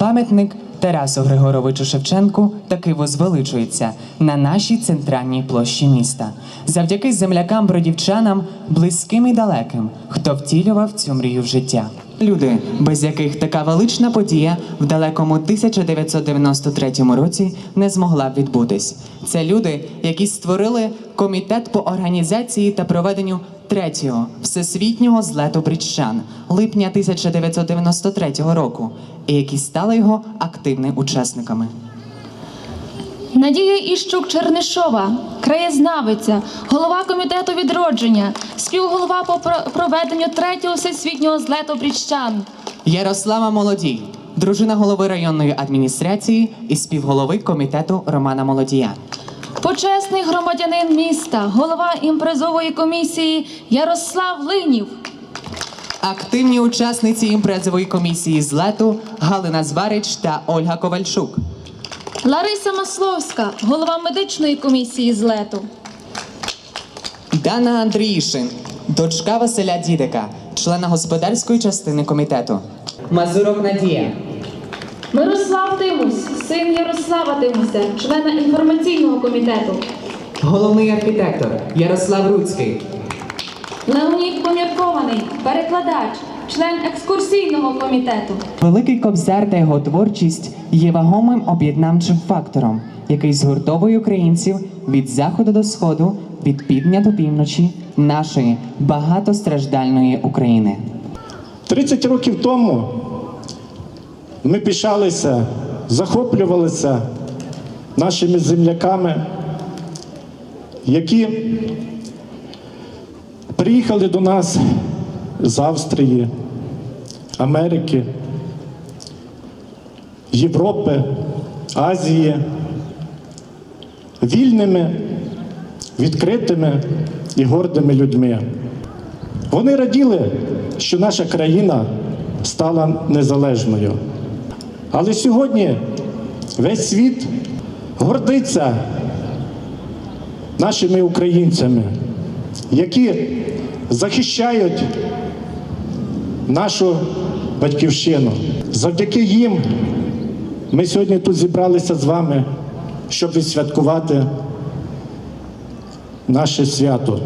Пам'ятник Тарасу Григоровичу Шевченку таки возвеличується на нашій центральній площі міста. Завдяки землякам бродівчанам, близьким і далеким, хто втілював цю мрію в життя. Люди, без яких така велична подія в далекому 1993 році не змогла б відбутись. Це люди, які створили комітет по організації та проведенню третього всесвітнього злету брідщан липня 1993 року, і які стали його активними учасниками. Надія Іщук Чернишова, краєзнавиця, голова комітету відродження, співголова по проведенню третього всесвітнього злету бріщан. Ярослава Молодій, дружина голови районної адміністрації і співголови комітету Романа Молодія. Почесний громадянин міста, голова імпрезової комісії Ярослав Линів. Активні учасниці імпрезової комісії злету Галина Зварич та Ольга Ковальчук. Лариса Масловська, голова медичної комісії злету. Дана Андріїшин, дочка Василя Дідика, члена господарської частини комітету. Мазурок Надія, Мирослав Тимус, син Ярослава Тимуся, члена інформаційного комітету. головний архітектор Ярослав Руцький, Леонід Поміркований, перекладач, член екскурсійного комітету. Великий Кобзар та його творчість є вагомим об'єднавчим фактором, який згуртовує українців від заходу до сходу, від півдня до півночі нашої багатостраждальної України. 30 років тому ми пишалися, захоплювалися нашими земляками, які приїхали до нас з Австрії, Америки, Європи, Азії, вільними, відкритими і гордими людьми. Вони раділи, що наша країна стала незалежною. Але сьогодні весь світ гордиться нашими українцями, які захищають нашу батьківщину. Завдяки їм ми сьогодні тут зібралися з вами, щоб відсвяткувати наше свято.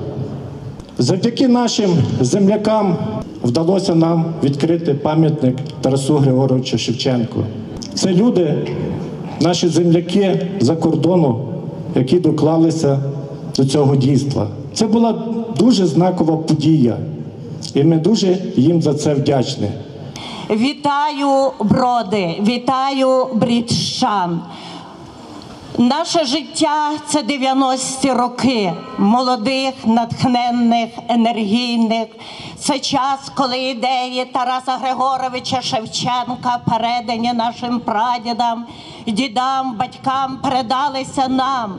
Завдяки нашим землякам вдалося нам відкрити пам'ятник Тарасу Григоровичу Шевченку. Це люди, наші земляки за кордону, які доклалися до цього дійства. Це була дуже знакова подія, і ми дуже їм за це вдячні. Вітаю, броди, вітаю брідщан. Наше життя це 90-ті роки молодих, натхненних, енергійних. Це час, коли ідеї Тараса Григоровича Шевченка, передані нашим прадідам, дідам, батькам, передалися нам.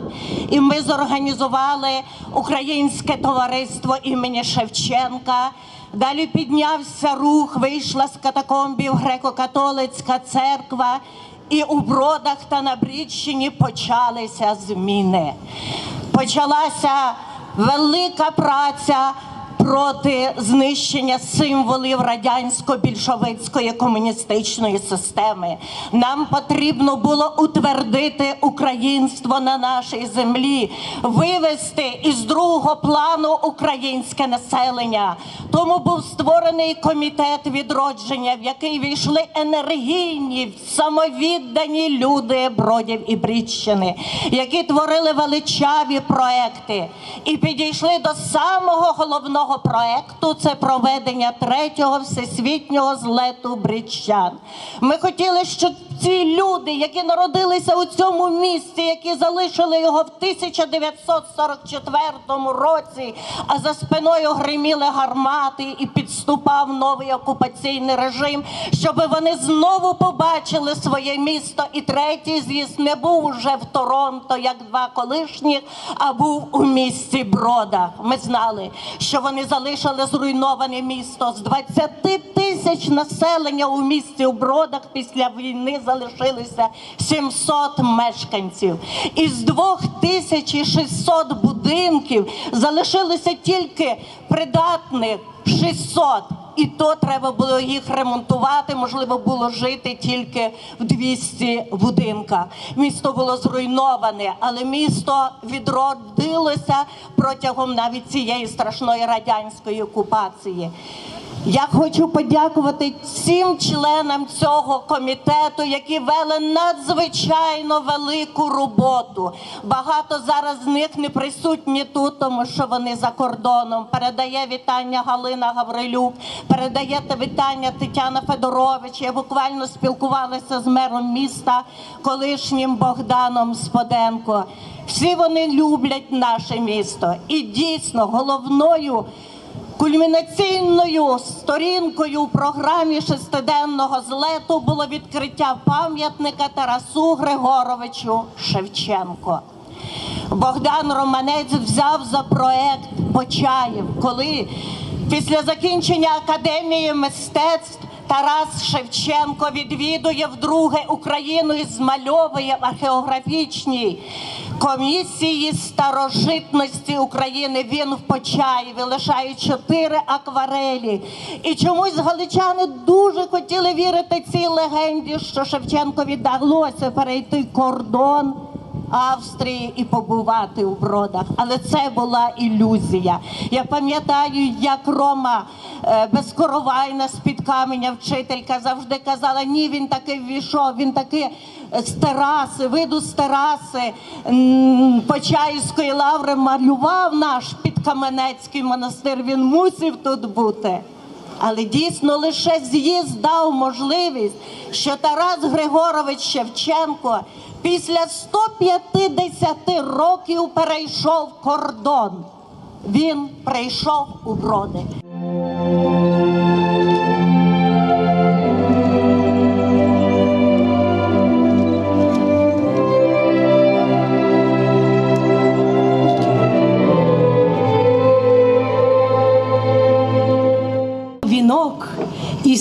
І ми зорганізували Українське товариство імені Шевченка. Далі піднявся рух, вийшла з катакомбів греко-католицька церква. І у бродах та на Брідщині почалися зміни. Почалася велика праця проти знищення символів радянсько-більшовицької комуністичної системи. Нам потрібно було утвердити українство на нашій землі, вивести із другого плану українське населення. Тому був створений комітет відродження, в який війшли енергійні, самовіддані люди Бродів і Брідщини, які творили величаві проекти і підійшли до самого головного проекту це проведення третього всесвітнього злету брідщан. Ми хотіли, щоб ці люди, які народилися у цьому місці, які залишили його в 1944 році, а за спиною гриміли гармати і підступав новий окупаційний режим, щоб вони знову побачили своє місто. І третій з'їзд не був уже в Торонто, як два колишніх, а був у місті Брода. Ми знали, що вони залишили зруйноване місто з 20 тисяч населення у місті у Бродах після війни залишилися 700 мешканців. Із 2600 будинків залишилося тільки придатних 600. і то треба було їх ремонтувати. Можливо, було жити тільки в 200 будинках. Місто було зруйноване, але місто відродилося протягом навіть цієї страшної радянської окупації. Я хочу подякувати всім членам цього комітету, які вели надзвичайно велику роботу. Багато зараз з них не присутні тут, тому що вони за кордоном. Передає вітання Галина Гаврилюк, передає вітання Тетяна Федорович. Я буквально спілкувалася з мером міста, колишнім Богданом Споденко. Всі вони люблять наше місто. І дійсно головною. Кульмінаційною сторінкою у програмі шестиденного злету було відкриття пам'ятника Тарасу Григоровичу Шевченко. Богдан Романець взяв за проект Почаїв, коли після закінчення академії мистецтв Тарас Шевченко відвідує вдруге Україну і змальовує археографічній комісії старожитності України. Він в Почаєві лишає чотири акварелі. І чомусь галичани дуже хотіли вірити цій легенді, що Шевченкові вдалося перейти кордон. Австрії і побувати у бродах, але це була ілюзія. Я пам'ятаю, як Рома е, Безкоровайна з-під каменя вчителька завжди казала: ні, він таки ввійшов, він таки е, з тераси, виду з тераси Почаївської лаври малював наш підкаменецький монастир. Він мусив тут бути. Але дійсно лише з'їзд дав можливість, що Тарас Григорович Шевченко після 150 років перейшов кордон. Він прийшов у броди.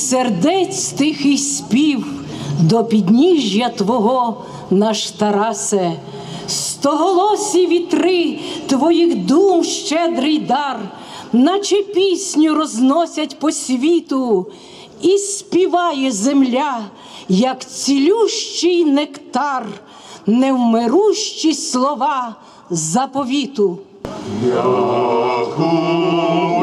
Сердець тихий спів до підніжжя Твого, наш Тарасе, стоголосі вітри твоїх дум щедрий дар, наче пісню розносять по світу, і співає земля, як цілющий нектар, невмирущі слова заповіту. Яку